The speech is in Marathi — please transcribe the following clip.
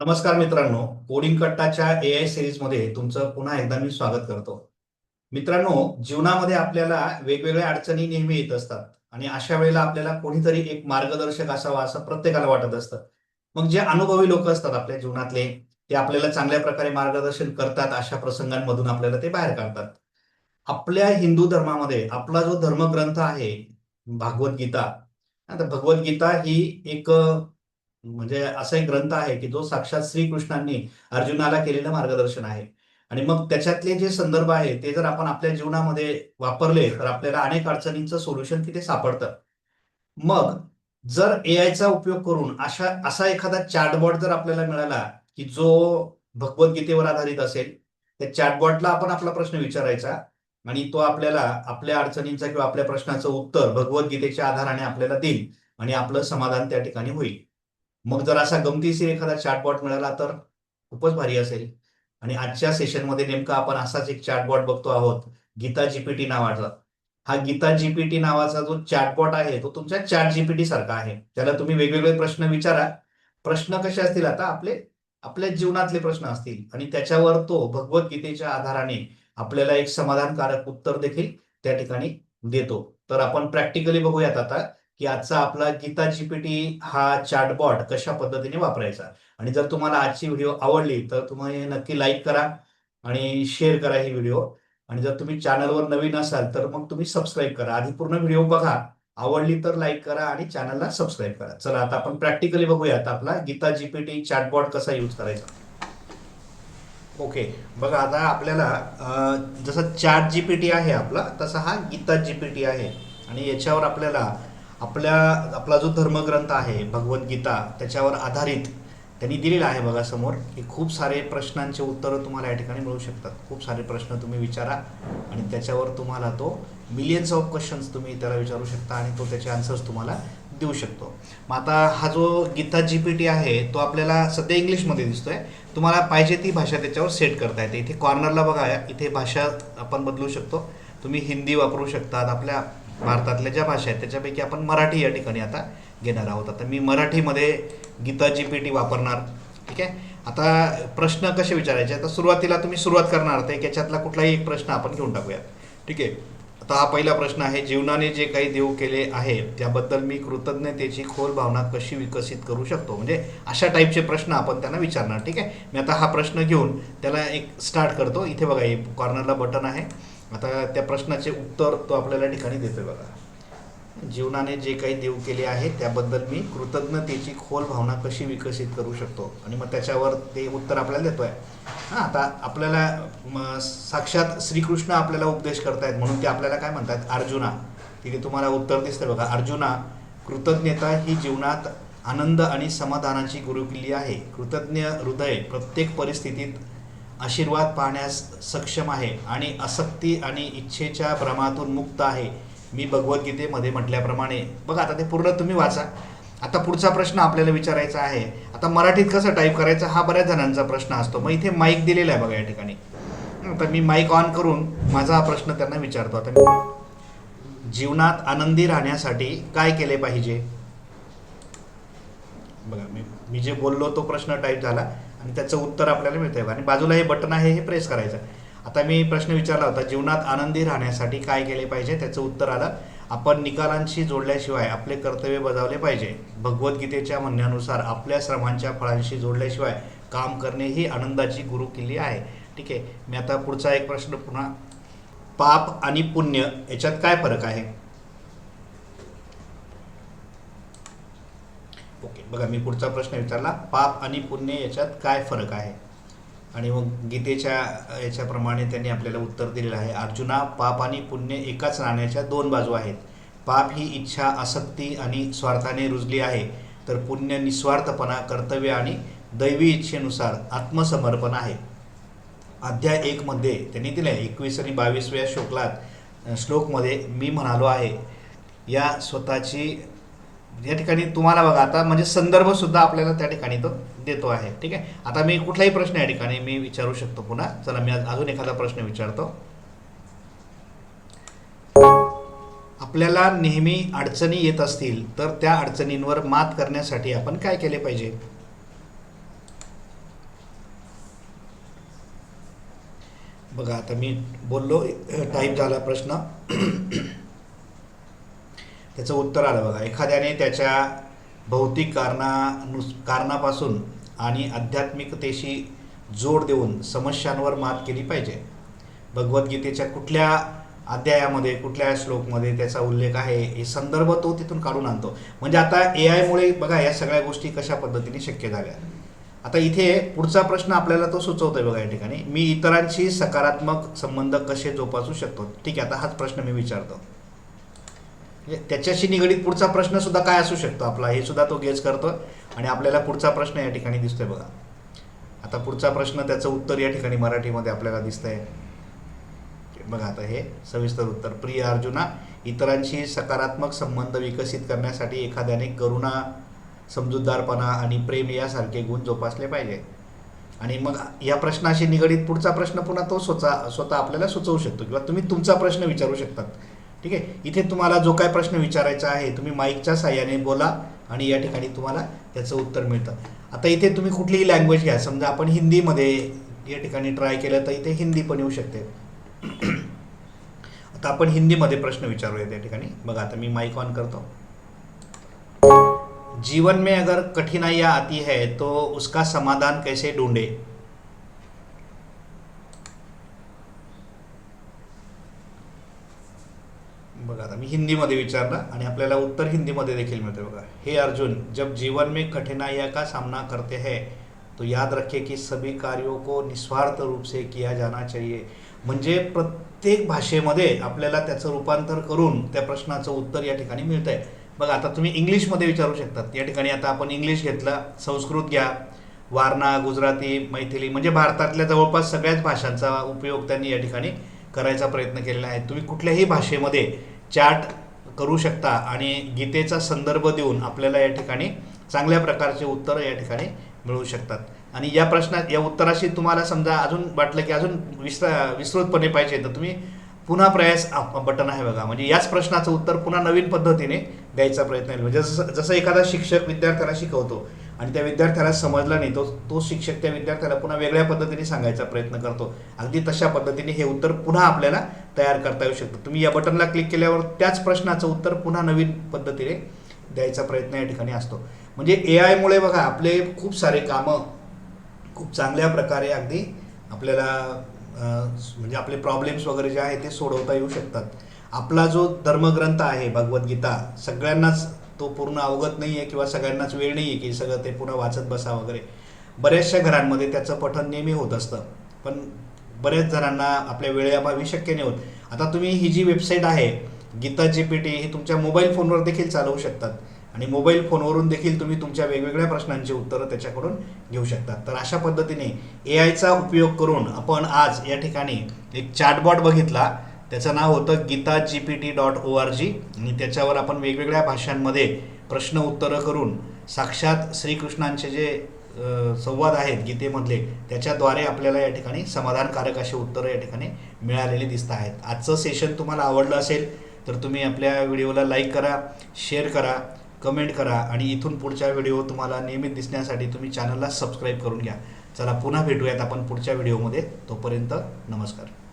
नमस्कार मित्रांनो कोडिंग कट्टाच्या ए आय सिरीजमध्ये तुमचं पुन्हा एकदा मी स्वागत करतो. मित्रांनो जीवनामध्ये आपल्याला वेगवेगळ्या अडचणी नेहमी येत असतात आणि अशा वेळेला आपल्याला कोणीतरी एक मार्गदर्शक असावा असं प्रत्येकाला वाटत असतं. मग जे अनुभवी लोक असतात आपल्या जीवनातले ते आपल्याला चांगल्या प्रकारे मार्गदर्शन करतात अशा प्रसंगांमधून आपल्याला ते बाहेर काढतात. आपल्या हिंदू धर्मामध्ये आपला जो धर्मग्रंथ आहे भागवत गीता. आता भगवद्गीता ही एक म्हणजे असा एक ग्रंथ आहे की जो साक्षात श्रीकृष्णांनी अर्जुनाला केलेलं मार्गदर्शन आहे. आणि मग त्याच्यातले जे संदर्भ आहे ते जर आपण आपल्या जीवनामध्ये वापरले तर आपल्याला अनेक अडचणींचं सोल्युशन तिथे सापडतं. मग जर ए चा उपयोग करून अशा असा एखादा चॅटबॉट जर आपल्याला मिळाला की जो भगवद्गीतेवर आधारित असेल त्या चॅटबॉटला आपण आपला प्रश्न विचारायचा आणि तो आपल्याला आपल्या अडचणींचा किंवा आपल्या प्रश्नाचं उत्तर भगवद्गीतेच्या आधाराने आपल्याला देईल आणि आपलं समाधान त्या ठिकाणी होईल. मग जर असा गमतीशीर एखादा चॅटबॉट मिळाला तर खूपच भारी असेल. आणि आजच्या सेशनमध्ये नेमका आपण असाच एक चॅटबॉट बघतो आहोत गीता जीपीटी नावाचा. हा गीता जीपीटी नावाचा जो चॅटबॉट आहे तो तुमच्या चॅट जीपीटी सारखा आहे. त्याला तुम्ही वेगवेगळे प्रश्न विचारा. प्रश्न कसे असतील आता? आपले आपल्या जीवनातले प्रश्न असतील. आणि त्याच्यावर तो भगवद्गीतेच्या आधाराने आपल्याला एक समाधानकारक उत्तर देखील त्या ठिकाणी देतो. तर आपण प्रॅक्टिकली बघूयात आता. की आजचा आपला गीता जीपीटी हा चॅटबॉट कशा पद्धतीने वापरायचा? आणि जर तुम्हाला आजची व्हिडिओ आवडली तर तुम्ही नक्की लाईक करा आणि शेअर करा ही व्हिडिओ. आणि जर तुम्ही चॅनलवर नवीन असाल तर मग तुम्ही सबस्क्राईब करा. आधी पूर्ण व्हिडिओ बघा. आवडली तर लाईक करा आणि चॅनलला सबस्क्राईब करा. चला आता आपण प्रॅक्टिकली बघूयात आपला गीता जीपीटी चॅटबॉट कसा यूज करायचा. ओके बघा आता आपल्याला जसं चॅट जीपीटी आहे आपला तसा हा गीता जीपीटी आहे. आणि याच्यावर आपल्याला आपल्या आपला जो धर्मग्रंथ आहे भगवद्गीता त्याच्यावर आधारित त्यांनी दिलेला आहे बघा समोर की खूप सारे प्रश्नांचे उत्तरं तुम्हाला या ठिकाणी मिळू शकतात. खूप सारे प्रश्न तुम्ही विचारा आणि त्याच्यावर तुम्हाला तो मिलियन्स ऑफ क्वेश्चन्स तुम्ही त्याला विचारू शकता आणि तो त्याचे आन्सर्स तुम्हाला देऊ शकतो. मग आता हा जो गीता जी पी टी आहे तो आपल्याला सध्या इंग्लिशमध्ये दिसतोय. तुम्हाला पाहिजे ती भाषा त्याच्यावर सेट करता येते. इथे कॉर्नरला बघा इथे भाषा आपण बदलू शकतो. तुम्ही हिंदी वापरू शकतात. आपल्या भारतातल्या ज्या भाषा आहेत त्याच्यापैकी आपण मराठी या ठिकाणी आता घेणार आहोत. आता मी मराठीमध्ये गीता जी पी टी वापरणार ठीक आहे? आता प्रश्न कसे विचारायचे? आता सुरुवातीला तुम्ही सुरुवात करणार तर याच्यातला कुठलाही एक प्रश्न आपण घेऊन टाकूयात ठीक आहे? आता हा पहिला प्रश्न आहे जीवनाने जे काही देव केले आहे त्याबद्दल मी कृतज्ञतेची खोल भावना कशी विकसित करू शकतो? म्हणजे अशा टाईपचे प्रश्न आपण त्यांना विचारणार ठीक आहे? मी आता हा प्रश्न घेऊन त्याला एक स्टार्ट करतो. इथे बघा हे कॉर्नरला बटन आहे. आता त्या प्रश्नाचे उत्तर तो आपल्याला ठिकाणी देतो बघा. जीवनाने जे काही देव केले आहे त्याबद्दल मी कृतज्ञतेची खोल भावना कशी विकसित करू शकतो? आणि मग त्याच्यावर ते उत्तर आपल्याला देतोय. हां आता आपल्याला साक्षात श्रीकृष्ण आपल्याला उपदेश करतायत म्हणून ते आपल्याला काय म्हणतात? अर्जुना. तिथे तुम्हाला उत्तर दिसतंय बघा. अर्जुना कृतज्ञता ही जीवनात आनंद आणि समाधानाची गुरुकिल्ली आहे. कृतज्ञ हृदय प्रत्येक परिस्थितीत आशीर्वाद पाहण्यास सक्षम आहे आणि असक्ती आणि इच्छेच्या भ्रमातून मुक्त आहे. मी भगवद्गीतेमध्ये म्हटल्याप्रमाणे. बघा आता ते पूर्ण तुम्ही वाचा. आता पुढचा प्रश्न आपल्याला विचारायचा आहे. आता मराठीत कसं टाईप करायचं हा बऱ्याच जणांचा प्रश्न असतो. मग इथे माईक दिलेला आहे बघा या ठिकाणी. आता मी माईक ऑन करून माझा हा प्रश्न त्यांना विचारतो. आता मी जीवनात आनंदी राहण्यासाठी काय केले पाहिजे? बघा मी मी जे बोललो तो प्रश्न टाईप झाला. आणि त्याचं उत्तर आपल्याला मिळतं आणि बाजूला हे बटन आहे हे प्रेस करायचं. आता मी प्रश्न विचारला होता जीवनात आनंदी राहण्यासाठी काय केले पाहिजे? त्याचं उत्तर आलं आपण निकालांशी जोडल्याशिवाय आपले कर्तव्य बजावले पाहिजे. भगवद्गीतेच्या म्हणण्यानुसार आपल्या श्रमांच्या फळांशी जोडल्याशिवाय काम करणे ही आनंदाची गुरुकिल्ली आहे. ठीक आहे मी आता पुढचा एक प्रश्न पुन्हा. पाप आणि पुण्य याच्यात काय फरक आहे? ओके बघा मी पुढचा प्रश्न विचारला. पाप आणि पुण्य याच्यात काय फरक आहे? आणि मग गीतेच्या याच्याप्रमाणे त्यांनी आपल्याला उत्तर दिलेलं आहे. अर्जुना पाप आणि पुण्य एकाच नाण्याच्या दोन बाजू आहेत. पाप ही इच्छा आसक्ती आणि स्वार्थाने रुजली आहे. तर पुण्य निस्वार्थपणा कर्तव्य आणि दैवी इच्छेनुसार आत्मसमर्पण आहे. अध्याय एकमध्ये त्यांनी दिलं आहे एकवीस आणि बावीसव्या श्लोकात श्लोकमध्ये मी म्हणालो आहे या स्वतःची या ठिकाणी तुम्हाला बघा आता म्हणजे संदर्भसुद्धा आपल्याला त्या ठिकाणी तो देतो आहे. ठीक आहे? आता मी कुठलाही प्रश्न या ठिकाणी मी विचारू शकतो पुन्हा. चला मी अजून एखादा प्रश्न विचारतो. आपल्याला नेहमी अडचणी येत असतील तर त्या अडचणींवर मात करण्यासाठी आपण काय केले पाहिजे? बघा आता मी बोललो टाईप झाला प्रश्न. त्याचं उत्तर आलं बघा. एखाद्याने त्याच्या भौतिक कारणानुस कारणापासून आणि आध्यात्मिकतेशी जोड देऊन समस्यांवर मात केली पाहिजे. भगवद्गीतेच्या कुठल्या अध्यायामध्ये कुठल्या श्लोकमध्ये त्याचा उल्लेख आहे हे संदर्भ तो तिथून काढून आणतो. म्हणजे आता ए आयमुळे बघा या सगळ्या गोष्टी कशा पद्धतीने शक्य झाल्या. आता इथे पुढचा प्रश्न आपल्याला तो सुचवतोय बघा या ठिकाणी. मी इतरांशी सकारात्मक संबंध कसे जोपासू शकतो? ठीक आहे आता हाच प्रश्न मी विचारतो. त्याच्याशी निगडीत पुढचा प्रश्न सुद्धा काय असू शकतो? आपला हे सुद्धा तो गेज करतो आणि आपल्याला पुढचा प्रश्न या ठिकाणी दिसतोय बघा. आता पुढचा प्रश्न त्याचं उत्तर या ठिकाणी मराठीमध्ये आपल्याला दिसतंय. बघा आता हे सविस्तर उत्तर. प्रिय अर्जुना इतरांशी सकारात्मक संबंध विकसित करण्यासाठी एखाद्याने करुणा समजूतदारपणा आणि प्रेम यासारखे गुण जोपासले पाहिजे. आणि मग या प्रश्नाशी निगडीत पुढचा प्रश्न पुन्हा तो स्वतः स्वतः आपल्याला सुचवू शकतो. किंवा तुम्ही तुमचा प्रश्न विचारू शकतात. ठीक आहे? इथे तुम्हाला जो काय प्रश्न विचारायचा आहे तुम्ही माईकच्या साह्याने बोला आणि या ठिकाणी तुम्हाला त्याचं उत्तर मिळतं. आता इथे तुम्ही कुठलीही लँग्वेज घ्या. समजा आपण हिंदीमध्ये या ठिकाणी ट्राय केलं तर इथे हिंदी पण येऊ शकते. आता आपण हिंदीमध्ये प्रश्न विचारूया त्या ठिकाणी. बघा आता मी माईक ऑन करतो. जीवन में अगर कठिनाइयाँ आती है तो उसका समाधान कैसे ढूंढे? बघा आता मी हिंदीमध्ये विचारलं आणि आपल्याला उत्तर हिंदीमध्ये देखील मिळते बघा. हे अर्जुन जब जीवन में कठिनाइयाँ का सामना करते हैं तो याद रखे की सभी कार्यों को निस्वार्थ रूप से किया जाना चाहिए. म्हणजे प्रत्येक भाषेमध्ये आपल्याला त्याचं रूपांतर करून त्या प्रश्नाचं उत्तर या ठिकाणी मिळतं आहे बघा आता तुम्ही इंग्लिशमध्ये विचारू शकतात. या ठिकाणी आता आपण इंग्लिश घेतलं संस्कृत घ्या. वारणा गुजराती मैथिली म्हणजे भारतातल्या जवळपास सगळ्याच भाषांचा उपयोग त्यांनी या ठिकाणी करायचा प्रयत्न केलेला आहे. तुम्ही कुठल्याही भाषेमध्ये चॅट करू शकता आणि गीतेचा संदर्भ देऊन आपल्याला या ठिकाणी चांगल्या प्रकारचे उत्तर या ठिकाणी मिळू शकतात. आणि या प्रश्नात या उत्तराशी तुम्हाला समजा अजून वाटलं की अजून विस्ता विस्तृतपणे पाहिजे तर तुम्ही पुन्हा प्रयास बटन आहे बघा. म्हणजे याच प्रश्नाचं उत्तर पुन्हा नवीन पद्धतीने द्यायचा प्रयत्न म्हणजे जसं जसं एखादा शिक्षक विद्यार्थ्याला शिकवतो आणि त्या विद्यार्थ्याला समजला नाही. तो तो शिक्षक त्या विद्यार्थ्याला पुन्हा वेगळ्या पद्धतीने सांगायचा प्रयत्न करतो. अगदी तशा पद्धतीने हे उत्तर पुन्हा आपल्याला तयार करता येऊ शकतं. तुम्ही या बटनला क्लिक केल्यावर त्याच प्रश्नाचं उत्तर पुन्हा नवीन पद्धतीने द्यायचा प्रयत्न या ठिकाणी असतो. म्हणजे ए आयमुळे बघा आपले खूप सारे कामं खूप चांगल्या प्रकारे अगदी आपल्याला म्हणजे आपले प्रॉब्लेम्स वगैरे जे आहे ते सोडवता येऊ शकतात. आपला जो धर्मग्रंथ आहे भगवद्गीता सगळ्यांनाच तो पूर्ण अवगत नाही आहे किंवा सगळ्यांनाच वेळ नाही आहे की सगळं ते पुन्हा वाचत बसा वगैरे. बऱ्याचशा घरांमध्ये त्याचं पठन नेहमी होत असतं. पण बऱ्याच जणांना आपल्या वेळेअभावी शक्य नाही होत. आता तुम्ही ही जी वेबसाईट आहे गीता जी पी टी ही तुमच्या मोबाईल फोनवर देखील चालवू शकतात. आणि मोबाईल फोनवरून देखील तुम्ही तुमच्या वेगवेगळ्या प्रश्नांची उत्तरं त्याच्याकडून घेऊ शकतात. तर अशा पद्धतीने ए आयचा उपयोग करून आपण आज या ठिकाणी एक चार्टबॉट बघितला. त्याचं नाव होतं Gita G P T dot O R G आणि त्याच्यावर आपण वेगवेगळ्या भाषांमध्ये प्रश्न उत्तरं करून साक्षात श्रीकृष्णांचे जे संवाद आहेत गीतेमधले त्याच्याद्वारे आपल्याला या ठिकाणी समाधानकारक असे उत्तरं या ठिकाणी मिळालेली दिसत आहेत. आजचं सेशन तुम्हाला आवडलं असेल तर तुम्ही आपल्या व्हिडिओला लाईक करा शेअर करा कमेंट करा आणि इथून पुढच्या व्हिडिओ तुम्हाला नियमित दिसण्यासाठी तुम्ही चॅनलला सबस्क्राईब करून घ्या. चला पुन्हा भेटूयात आपण पुढच्या व्हिडिओमध्ये. तोपर्यंत नमस्कार.